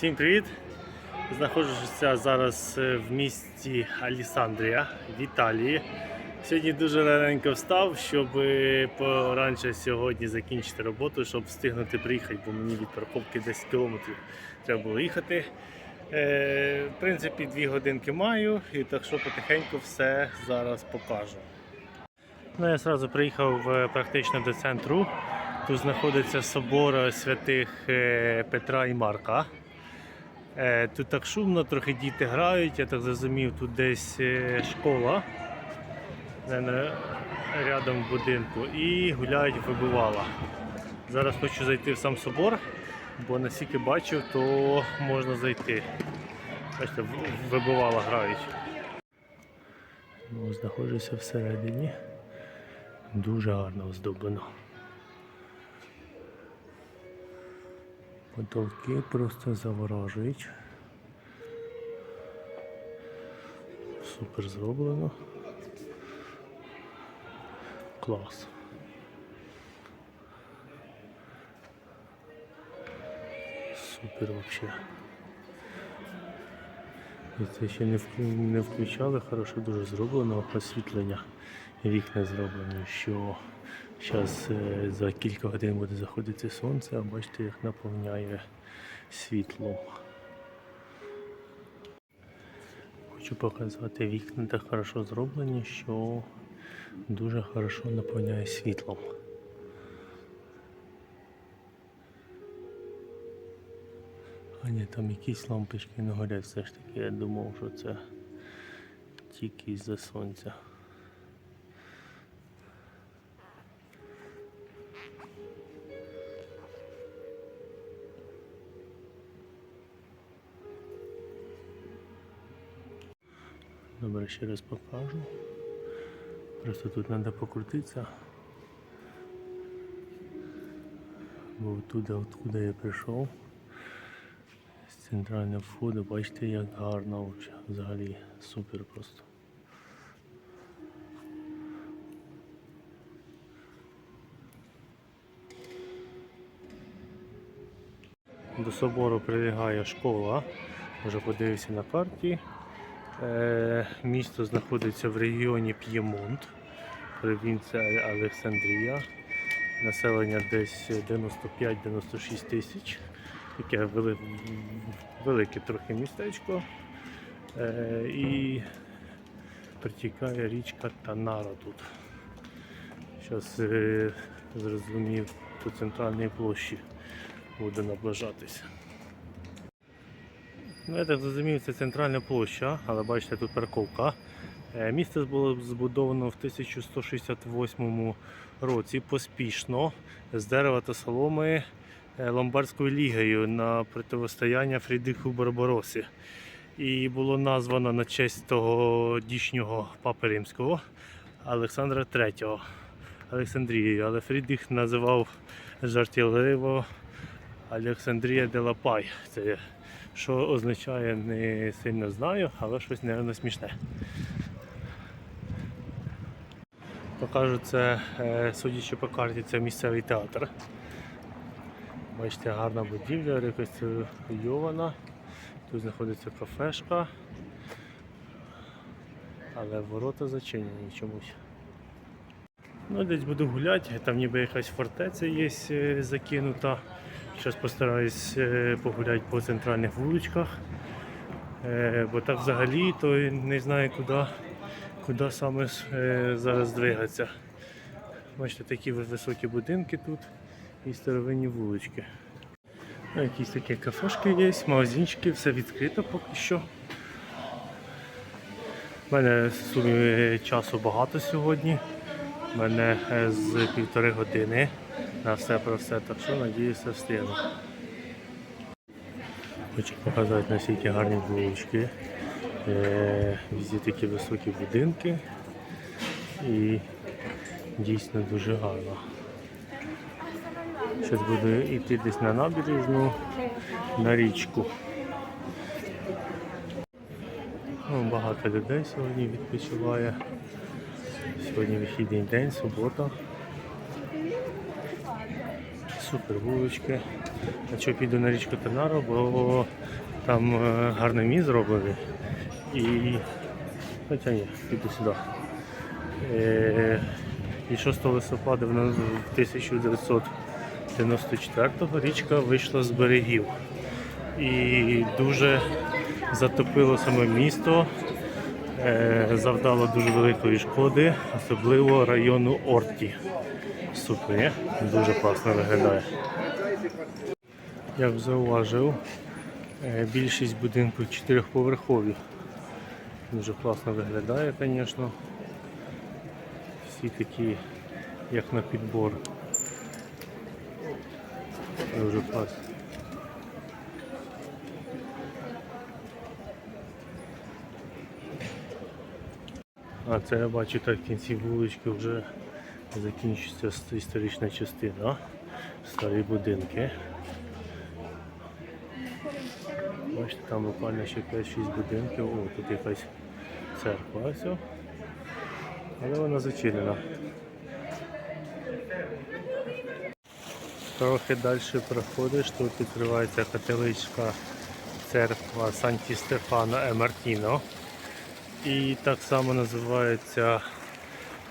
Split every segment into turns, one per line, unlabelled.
Всім привіт! Знаходжуся зараз е, в місті Алісандрія в Італії. Сьогодні дуже раненько встав, щоб е, поранше сьогодні закінчити роботу, щоб встигнути приїхати, бо мені від парковки 10 кілометрів треба було їхати. Е, В принципі, дві годинки маю, і так що потихеньку все зараз покажу. Ну, я одразу приїхав практично до центру. Тут знаходиться собор святих Петра і Марка. Е, Тут так шумно, трохи діти грають, я так зрозумів, тут десь е, школа рядом в будинку і гуляють вибивала. Зараз хочу зайти в сам собор, бо наскільки бачив, то можна зайти. Бачите, в- вибивала грають. Ну, знаходжуся всередині. Дуже гарно оздоблено. Потолки просто заворожують. Супер зроблено. Клас. Супер вообще. Це ще не, включали, хорошо дуже зроблено освітлення. Вікна зроблені, що зараз за кілька годин буде заходити сонце, а бачите, як наповняє світлом. Хочу показати вікна так хорошо зроблені, що дуже хорошо наповняє світлом. А ні, там якісь лампочки не горять, все ж таки я думав, що це тільки із-за сонця. Добре, ще раз покажу. Просто тут треба покрутитися. Бо оттуда, откуда я прийшов. З центрального входу, бачите, як гарно взагалі супер просто. До собору прилягає школа. Вже подивився на карті. Е, місто знаходиться в регіоні П'ємонт, провінція Олександрія. Населення десь 95-96 тисяч. Таке велике трохи містечко. Е, і притікає річка Танара тут. Зараз е, зрозумів до центральної площі буде наближатися. Ну, я так зрозумів, це центральна площа, але бачите, тут парковка. Е, Місто було збудовано в 1168 році поспішно з дерева та соломи е, Ломбардською лігою на протистояння Фрідриху Барбаросі. І було названо на честь того дійшнього папи римського Олександра III Олександрією. Але Фрідріх називав жартівливо Олександрія де Лапай. Це що означає не сильно знаю, але щось, мабуть, смішне. Покажу це, е, судячи по карті, це місцевий театр. Бачите, гарна будівля, реконструйована. Тут знаходиться кафешка, але ворота зачинені чомусь. Ну, десь буду гуляти, там ніби якась фортеця є е, закинута. Зараз постараюсь е, погуляти по центральних вуличках. Е, Бо так взагалі то не знаю куди, куди саме е, зараз двигатися. Бачите, такі високі будинки тут і старовинні вулички. Ну, Якісь такі кафешки є, магазинчики, все відкрито поки що. У мене в сумі часу багато сьогодні. У мене з півтори години на все про все, що надіюся встигну. Хочу показати наскільки гарні вулички. Е, такі високі будинки і дійсно дуже гарно. Зараз буду йти десь на набережну, на річку. Ну, багато людей сьогодні відпочиває. Сьогодні вихідний день, субота. Супер вулички. А що піду на річку Тернару, бо там е, гарний міст зроблений. І. Хоча ні, піду сюди. Е, і 6 листопада в нас- в 1994 річка вийшла з берегів. І дуже затопило саме місто, завдало дуже великої шкоди, особливо району Орті. Ні? дуже класно виглядає. Як зауважив, е, більшість будинків чотирьохповерхові. Дуже класно виглядає, звісно. Всі такі, як на підбор. Дуже класно. А це я бачу так в кінці вулички вже закінчується історична частина. Старі будинки. Бачите, там буквально ще 5-6 будинків. О, тут якась церква ось. Але вона зачинена. Трохи далі проходиш, тут відкривається католицька церква Санті Стефано е Мартіно. І так само називається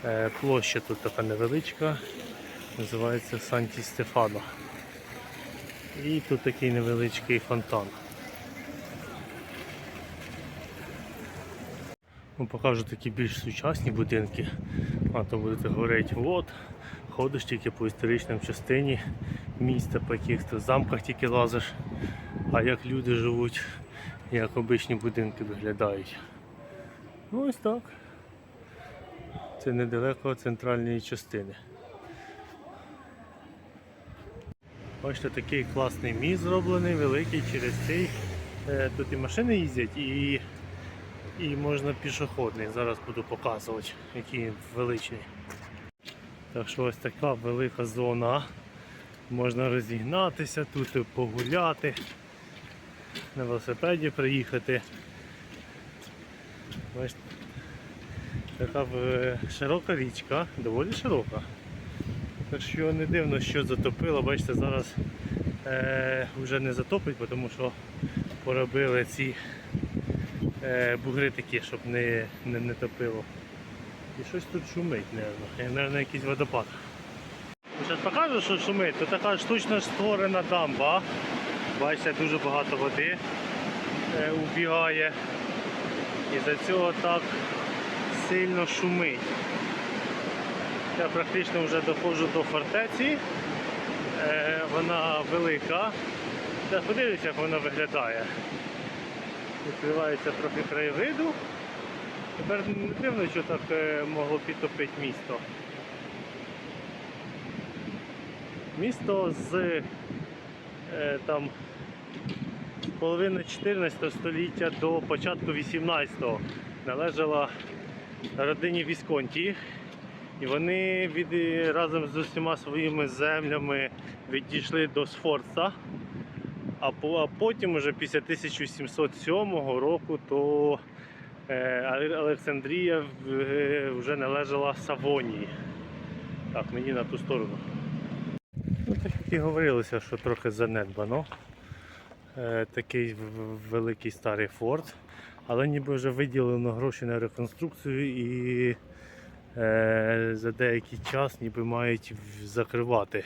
е, площа тут така невеличка, називається Санті Стефано. І тут такий невеличкий фонтан. Ну, покажу такі більш сучасні будинки. А то будете говорити, от, ходиш тільки по історичній частині міста, по якихось замках тільки лазиш. А як люди живуть, як обичні будинки виглядають. Ну ось так. Це недалеко центральної частини. Бачите, такий класний міст зроблений, великий через цей. Е, Тут і машини їздять, і, і можна пішохідний. Зараз буду показувати, який величний. Так що ось така велика зона. Можна розігнатися, тут погуляти, на велосипеді приїхати. Така е, широка річка, доволі широка. Так що не дивно, що затопило. Бачите, зараз е, вже не затопить, тому що поробили ці е, бугри такі, щоб не, не, не топило. І щось тут шумить, мабуть. Мабуть, якийсь водопад. Зараз покажу, що шумить. Тут така штучно створена дамба. Бачите, дуже багато води е, убігає. І за цього так сильно шумить. Я практично вже доходжу до фортеці. Е, вона велика. Я подивлюся, як вона виглядає. Відкривається трохи краєвиду. Тепер не дивно, що так е, могло підтопити місто. Місто з е, там половини 14 століття до початку 18-го належало родині Вісконті. І вони від, разом з усіма своїми землями відійшли до Сфорца. А, по, а потім, уже після 1707 року, то е, Олександрія е, вже належала Савонії. Так, мені на ту сторону. Ну, так як і говорилося, що трохи занедбано. Е, такий великий старий форт. Але ніби вже виділено гроші на реконструкцію і е, за деякий час ніби мають закривати.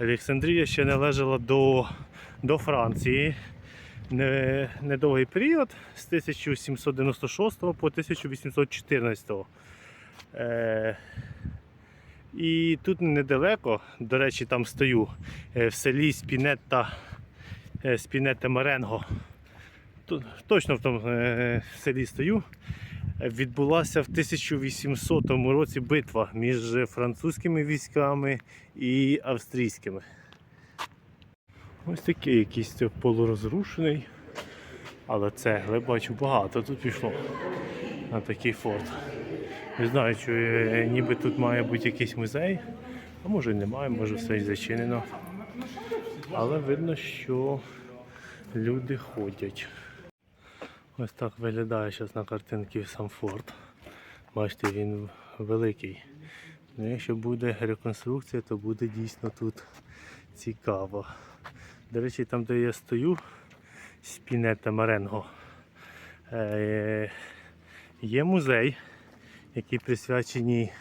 Олександрія ще належала до, до Франції. Не, недовгий період з 1796 по 1814. Е, і тут недалеко, до речі, там стою е, в селі Спінетта, е, Спінетта Маренго. Точно в тому е, селі стою. Е, Відбулася в 1800 році битва між французькими військами і австрійськими. Ось такий якийсь полурозрушений. Але цегли бачу багато тут пішло на такий форт. Не знаю, чи е, ніби тут має бути якийсь музей, а може немає, може все зачинено. Але видно, що люди ходять. Ось так виглядає зараз на картинці сам форт. Бачите, він великий. Ну, якщо буде реконструкція, то буде дійсно тут цікаво. До речі, там, де я стою, Спінета Маренго, е, є музей, який присвячений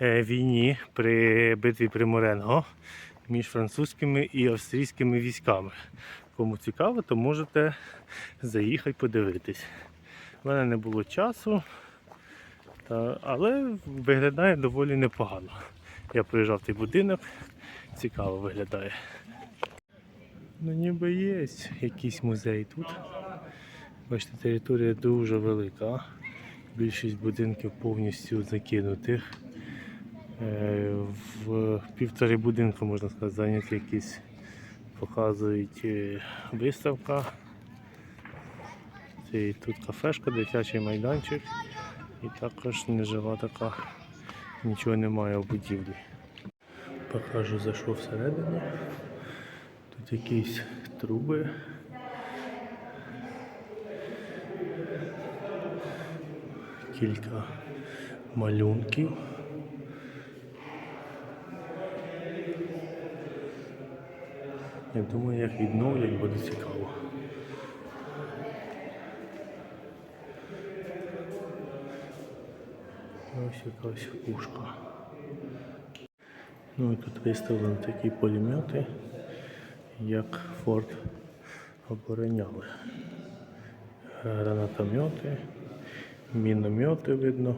е, війні при битві при Моренго між французькими і австрійськими військами. Кому цікаво, то можете заїхати подивитись. У мене не було часу, та, але виглядає доволі непогано. Я приїжджав в той будинок, цікаво виглядає. Ну ніби є якийсь музей тут. Бачите, територія дуже велика. Більшість будинків повністю закинутих. Е, В півтори будинку, можна сказати, зайняті якісь показують е, виставка. Це і тут кафешка, дитячий майданчик. І також нежива така, нічого немає в будівлі. Покажу, зайшов всередину. Тут якісь труби. Кілька малюнків. Я думаю, як відновлять, буде цікаво. Ось якась пушка. Ну і тут виставлені такі пулемети, як форт обороняли. Гранатомети, міномети видно.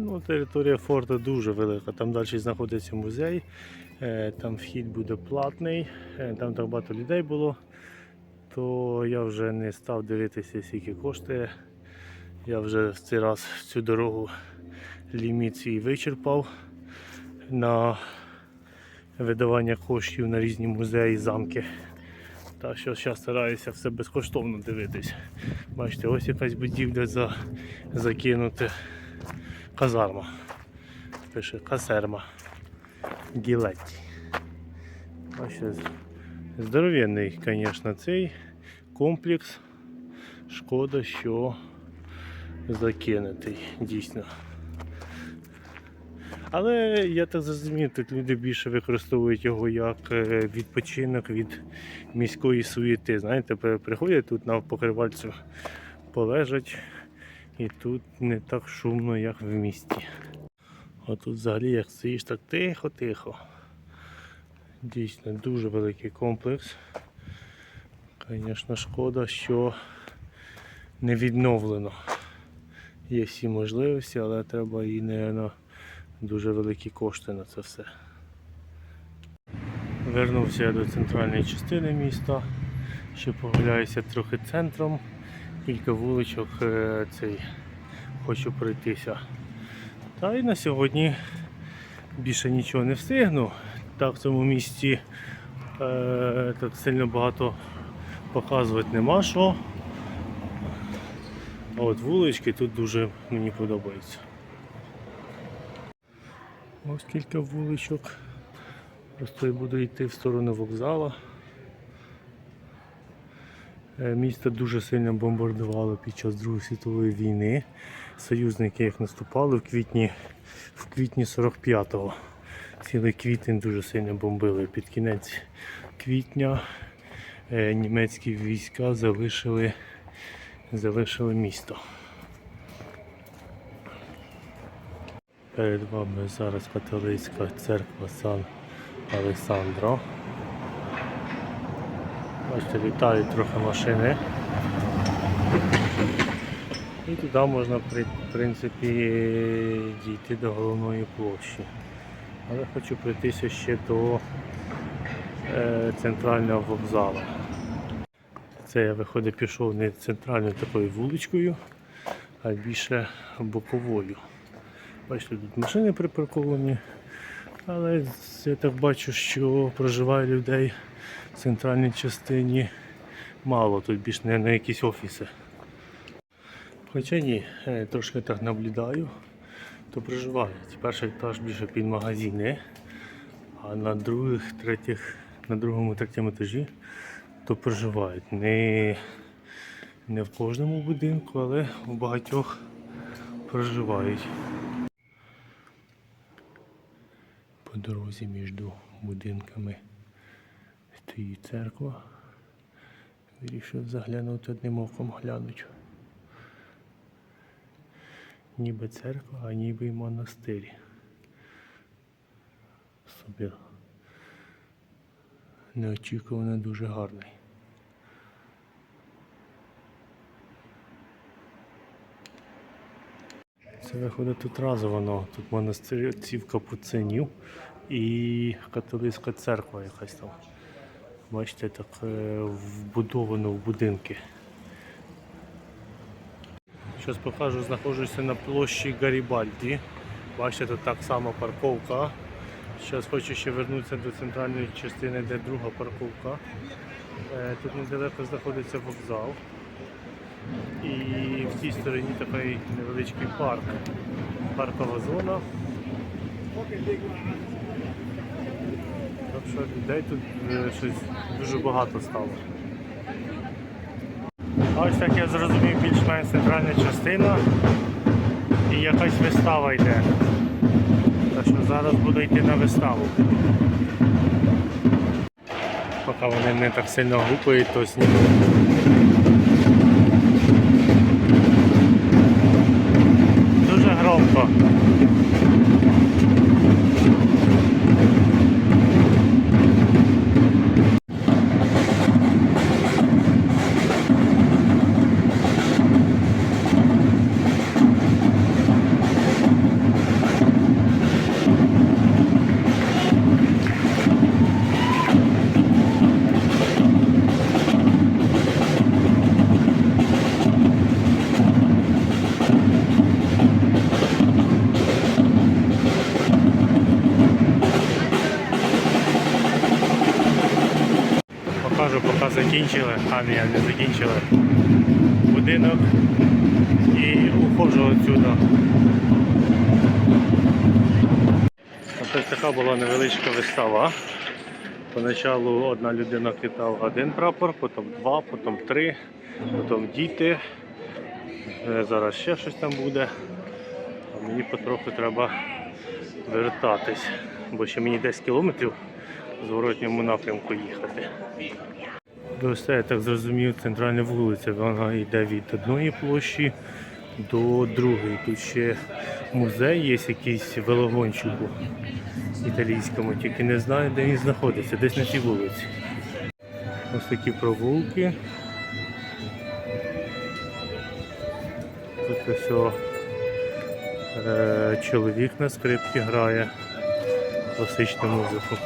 Ну, територія форту дуже велика. Там далі знаходиться музей, е, там вхід буде платний, е, там так багато людей було, то я вже не став дивитися, скільки коштує. Я вже в цей раз цю дорогу ліміт свій вичерпав на видавання коштів на різні музеї, замки. Та що зараз стараюся все безкоштовно дивитись. Бачите, ось якась будівля за, закинута казарма. Пише казерма. Гілетті. Здоровенний, звісно, цей комплекс. Шкода, що закинутий, дійсно. Але я так зрозумів, тут люди більше використовують його як е, відпочинок від міської суєти. Знаєте, приходять тут на покривальцю полежать і тут не так шумно, як в місті. А тут взагалі як стоїш так тихо-тихо. Дійсно дуже великий комплекс. Звісно, шкода, що не відновлено. Є всі можливості, але треба і, мабуть, дуже великі кошти на це все. Вернувся я до центральної частини міста. Ще погуляюся трохи центром. Кілька вуличок е, цей хочу пройтися. Та і на сьогодні більше нічого не встигну. Так в цьому місті е, так сильно багато показувати нема що. А от вулички тут дуже мені подобаються. Ось кілька вуличок. Просто я буду йти в сторону вокзалу. Е, Місто дуже сильно бомбардувало під час Другої світової війни. Союзники як наступали в квітні, в квітні 45-го. Цілий квітень дуже сильно бомбили. Під кінець квітня е, німецькі війська залишили, залишили місто. Перед вами зараз католицька церква Сан Алесандро. Бачите, літають трохи машини. І туди можна в принципі дійти до головної площі. Але хочу пройтися ще до е, центрального вокзалу. Це я виходить пішов не центральною такою вуличкою, а більше боковою. Бачите, тут машини припарковані, але я так бачу, що проживає людей в центральній частині мало, тут більш не на якісь офіси. Хоча ні, е, трошки так наблюдаю, то проживають. Перший етаж більше під магазини, а на других, третіх, на другому, третьому етажі то проживають. Не, не в кожному будинку, але в багатьох проживають. По дорозі між будинками стоїть церква. Вирішив заглянути одним оком глянуть. Ніби церква, а ніби й монастир. Собі неочікувано дуже гарний. Це виходить тут разово, тут монастир отців капуцинів і католицька церква якась там. Бачите, так е, вбудовано в будинки. Зараз покажу, знаходжуся на площі Гарібальді. Бачите, тут так само парковка. Зараз хочу ще вернутися до центральної частини, де друга парковка. Е, Тут недалеко знаходиться вокзал. І в цій стороні такий невеличкий парк. Паркова зона. Що людей тут е, щось дуже багато стало. Ось так я зрозумів більш-менш центральна частина і якась вистава йде. Так що зараз буду йти на виставу. Поки вони не так сильно гупають, то зніму. Дуже громко. Покажу, поки закінчили. А, ні, не закінчили. Будинок і уходжу отсюда. Ось така була невеличка вистава. Поначалу одна людина кидав один прапор, потім два, потім три, потім діти. Е, Зараз ще щось там буде. А мені потроху треба вертатись, бо ще мені 10 кілометрів зворотньому напрямку їхати. Ось я так зрозумів, центральна вулиця. Вона йде від одної площі до другої. Тут ще музей є якийсь велогонщику італійському, тільки не знаю, де він знаходиться, десь на цій вулиці. Ось такі провулки. Тут ось е, чоловік на скрипці грає класичну музику.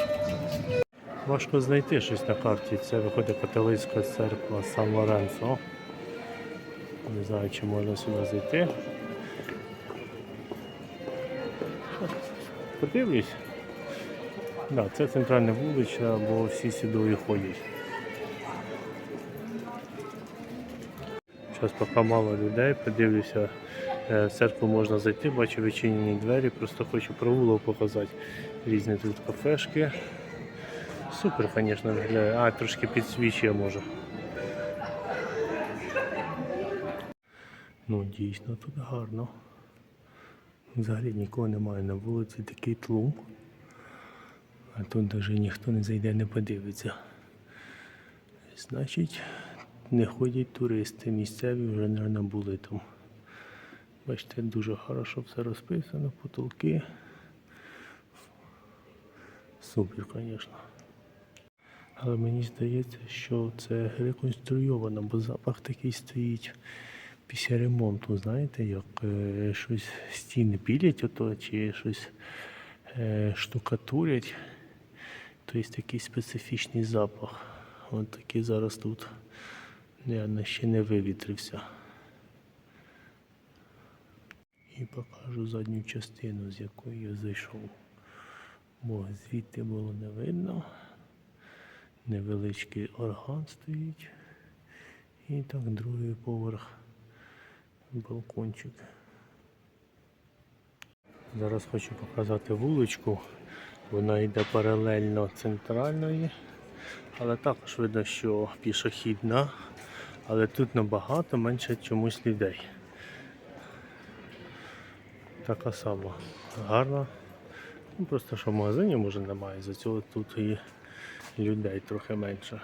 Важко знайти щось на карті. Це виходить католицька церква Сан Лоренцо. Не знаю, чи можна сюди зайти. Подивлюсь. Да, це центральна вулиця, бо всі сюди ходять. Зараз поки мало людей, подивлюся. Е, В церкву можна зайти, бачу відчинені двері, просто хочу провулок показати. Різні тут кафешки. Супер, звісно, виглядає. А, трошки підсвічує може. Ну, дійсно тут гарно. Взагалі нікого немає на вулиці, такий тлум. А тут навіть ніхто не зайде, не подивиться. Значить, не ходять туристи, місцеві вже, мабуть, були там. Бачите, дуже хорошо все розписано, потолки. Супер, звісно. Але мені здається, що це реконструйовано, бо запах такий стоїть після ремонту, знаєте, як е, щось стіни білять ото, чи щось е, штукатурять, то є такий специфічний запах. От такий зараз тут я ще не вивітрився. І покажу задню частину, з якої я зайшов. Бо звідти було не видно. Невеличкий орган стоїть. І так другий поверх балкончик. Зараз хочу показати вуличку. Вона йде паралельно центральної, але також видно, що пішохідна, але тут набагато менше чомусь людей. така сама гарна. Ну, просто що в магазині може немає, за цього тут і людей трохи менше.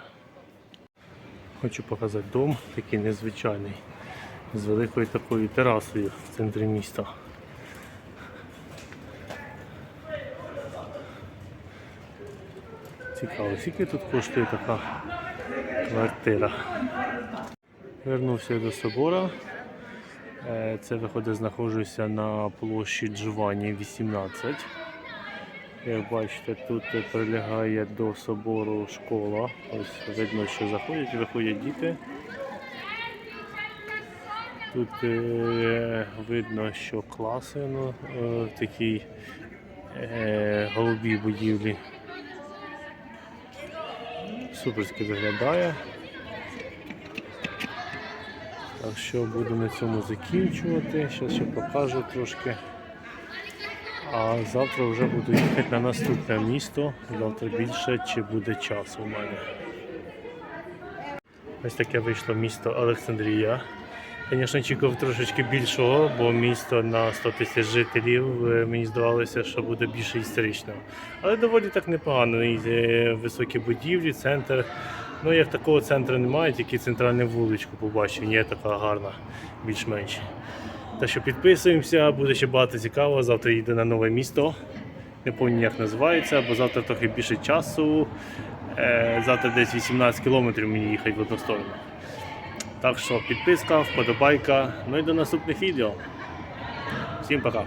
Хочу показати дом, такий незвичайний, з великою такою терасою в центрі міста. Цікаво, скільки тут коштує така квартира. Вернувся до собора. Е, Це виходить, знаходжуся на площі Джованні 18. Як бачите, тут прилягає до собору школа. Ось видно, що заходять виходять діти. Тут е, видно, що класи ну, е, в такій е, голубій будівлі. Суперськи виглядає. Так що буду на цьому закінчувати. Зараз ще покажу трошки. А завтра вже буду їхати на наступне місто. Завтра більше чи буде часу у мене. Ось таке вийшло місто Олександрія. Звісно, очікував трошечки більшого, бо місто на 100 тисяч жителів е, мені здавалося, що буде більше історичного. Але доволі так непогано. Е, високі будівлі, центр. Ну, як такого центру немає, тільки центральну вуличку побачив, є така гарна, більш-менш. Так що підписуємося, буде ще багато цікавого. Завтра їде на нове місто. Не пам'ятаю, як називається, бо завтра трохи більше часу. Е, Завтра десь 18 кілометрів мені їхати в одну сторону. Так що підписка, вподобайка. Ну і до наступних відео. Всім пока.